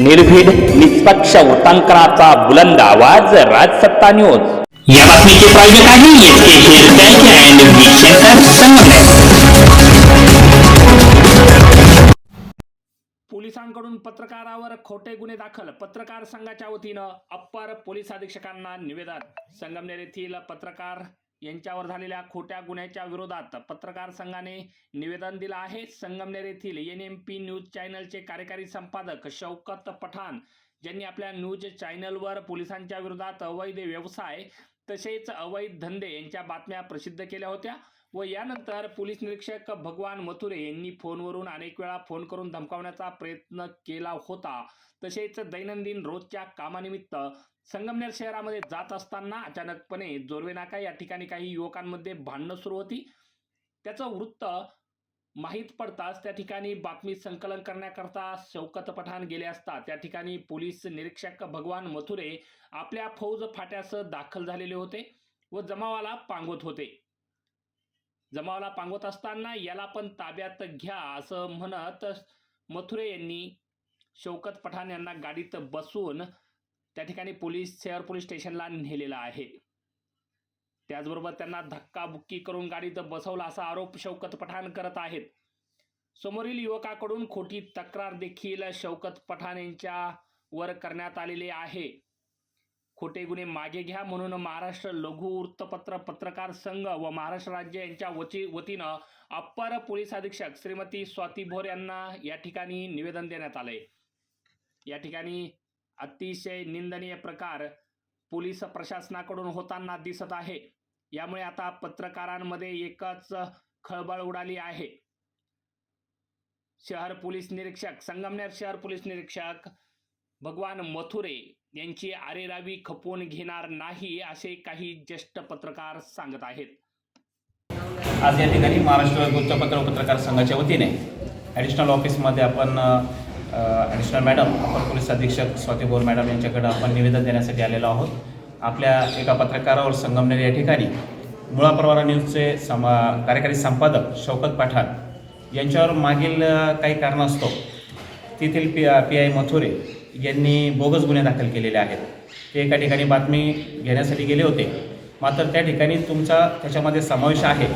निर्भीड निष्पक्ष उटंकनाचा बुलंद आवाज राजसत्ता न्यूज या बातमीचे प्रायोजक आहे पोलिसांकडून पत्रकारावर खोटे गुन्हे दाखल पत्रकार संघाच्या वतीनं अप्पर पोलीस अधीक्षकांना निवेदन. संगमनेर येथील पत्रकार यांच्यावर झालेल्या खोट्या गुन्ह्याच्या विरोधात पत्रकार संघाने निवेदन दिलं आहे. संगमनेर येथील एन एम पी न्यूज चॅनलचे कार्यकारी संपादक शौकत पठाण ज्यांनी आपल्या न्यूज चॅनलवर पोलिसांच्या विरोधात अवैध व्यवसाय तसेच अवैध धंदे यांच्या बातम्या प्रसिद्ध केल्या होत्या. व यानंतर पोलीस निरीक्षक भगवान मथुरे यांनी फोनवरून अनेक वेळा फोन करून धमकावण्याचा प्रयत्न केला होता. तसेच दैनंदिन रोजच्या कामानिमित्त संगमनेर शहरामध्ये जात असताना अचानकपणे जोरवे नाका या ठिकाणी काही युवकांमध्ये भांडणं सुरू होती. त्याचं वृत्त माहीत पडताच त्या ठिकाणी बातमी संकलन करण्याकरता शौकत पठाण गेले असता त्या ठिकाणी पोलीस निरीक्षक भगवान मथुरे आपल्या फौज फाट्यासह दाखल झालेले होते व जमावाला पांगवत होते. जमावाला पांगवत असताना याला पण ताब्यात घ्या असं म्हणत मथुरे यांनी शौकत पठाण यांना गाडीत बसून त्या ठिकाणी पोलीस शहर पोलीस स्टेशनला नेलेलं आहे. त्याचबरोबर त्यांना धक्काबुक्की करून गाडीत बसवला असा आरोप शौकत पठाण करत आहेत. समोरील युवकाकडून खोटी तक्रार देखील शौकत पठाण यांच्या वर करण्यात आलेली आहे. खोटे गुन्हे मागे घ्या म्हणून महाराष्ट्र लघु वृत्तपत्र पत्रकार संघ व महाराष्ट्र राज्य यांच्या वची वतीनं अप्पर पोलीस अधीक्षक श्रीमती स्वाती भोर यांना या ठिकाणी निवेदन देण्यात आले या ठिकाणी अतिशय निंदनीय प्रकार पोलीस प्रशासनाकडून होताना दिसत आहे. यामुळे आता पत्रकारांमध्ये एकच खळबळ उडाली आहे. शहर पोलीस निरीक्षक संगमनेर शहर पोलीस निरीक्षक भगवान मथुरे यांची आरेरावी खपवून घेणार नाही असे काही ज्येष्ठ पत्रकार सांगत आहेत. आज या ठिकाणी महाराष्ट्र वृत्तपत्र पत्रकार संघाच्या वतीने ॲडिशनल ऑफिसमध्ये आपण ॲडिशनल मॅडम अपर पोलीस अधीक्षक स्वाती बोर मॅडम यांच्याकडे आपण निवेदन देण्यासाठी आलेलो आहोत. आपल्या एका पत्रकारावर संगमनेर या ठिकाणी मुळा परवारा न्यूजचे समा कार्यकारी संपादक शौकत पठाण यांच्यावर मागील काही काही कारणास्तव तेथील पी पी आय मथुरे यांनी बोगस गुन्हे दाखल केलेले आहेत. ते एका ठिकाणी बातमी घेण्यासाठी गेले होते. मात्र त्या ठिकाणी तुमचा त्याच्यामध्ये समावेश आहे.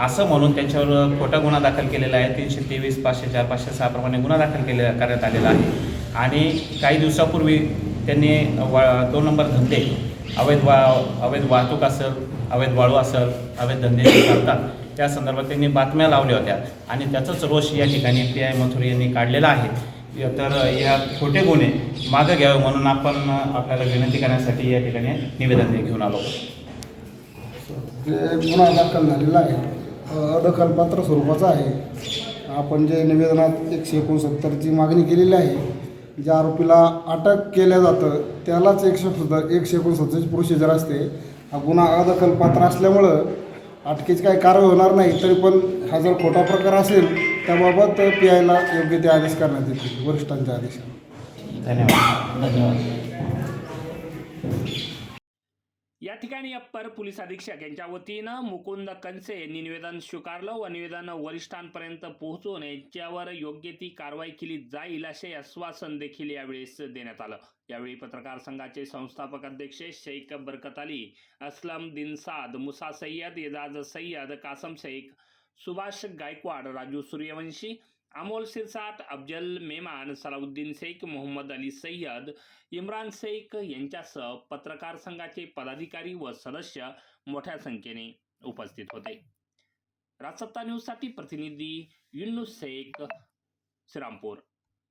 असं म्हणून त्यांच्यावर खोटा गुन्हा दाखल केलेला आहे. तीनशे तेवीस पाचशे चार पाचशे सहा प्रमाणे गुन्हा दाखल केलेला करण्यात आलेला आहे. आणि काही दिवसापूर्वी त्यांनी वा दोन नंबर धंदे अवैध वा अवैध वाहतूक असेल अवैध वाळू असेल अवैध धंदे करतात त्या संदर्भात त्यांनी बातम्या लावल्या होत्या. आणि त्याचाच रोष या ठिकाणी पी आय मथुरे यांनी काढलेला आहे. तर या खोटे गुन्हे मागं घ्यावे म्हणून आपण आपल्याला विनंती करण्यासाठी या ठिकाणी निवेदन घेऊन आलो. जे गुन्हा दाखल झालेला आहे अ, अदखलपात्र स्वरूपाचा आहे. आपण जे निवेदनात एकशे एकोणसत्तरची मागणी केलेली आहे ज्या आरोपीला अटक केल्या जातं त्यालाच एकशे सत्तर एकशे एकोणसत्तरची प्रोसिजर असते हा गुन्हा अदखलपात्र असल्यामुळं अटकेची काही कारवाई होणार नाही तरी पण हा जर खोटा प्रकार असेल त्याबाबत पी आयला योग्य ते आदेश करण्यात येतील वरिष्ठांच्या आदेशाने धन्यवाद. धन्यवाद. या ठिकाणी अप्पर पोलीस अधीक्षक यांच्या वतीनं मुकुंद कंसे यांनी निवेदन स्वीकारलं व निवेदन वरिष्ठांपर्यंत पोहोचून यांच्यावर योग्य ती कारवाई केली जाईल असे आश्वासन देखील यावेळेस देण्यात आलं. यावेळी पत्रकार संघाचे संस्थापक अध्यक्ष शेख बरकत अली असलम दिनसाद मुसा सय्यद एजाज सय्यद कासम शेख सुभाष गायकवाड राजू सूर्यवंशी अमोल सिरसाट अफजल मेमान सलाउद्दीन शेख मोहम्मद अली सय्यद इम्रान शेख यांच्यासह पत्रकार संघाचे पदाधिकारी व सदस्य मोठ्या संख्येने उपस्थित होते. राजसत्ता न्यूजसाठी प्रतिनिधी युन्नुस शेख श्रीरामपूर.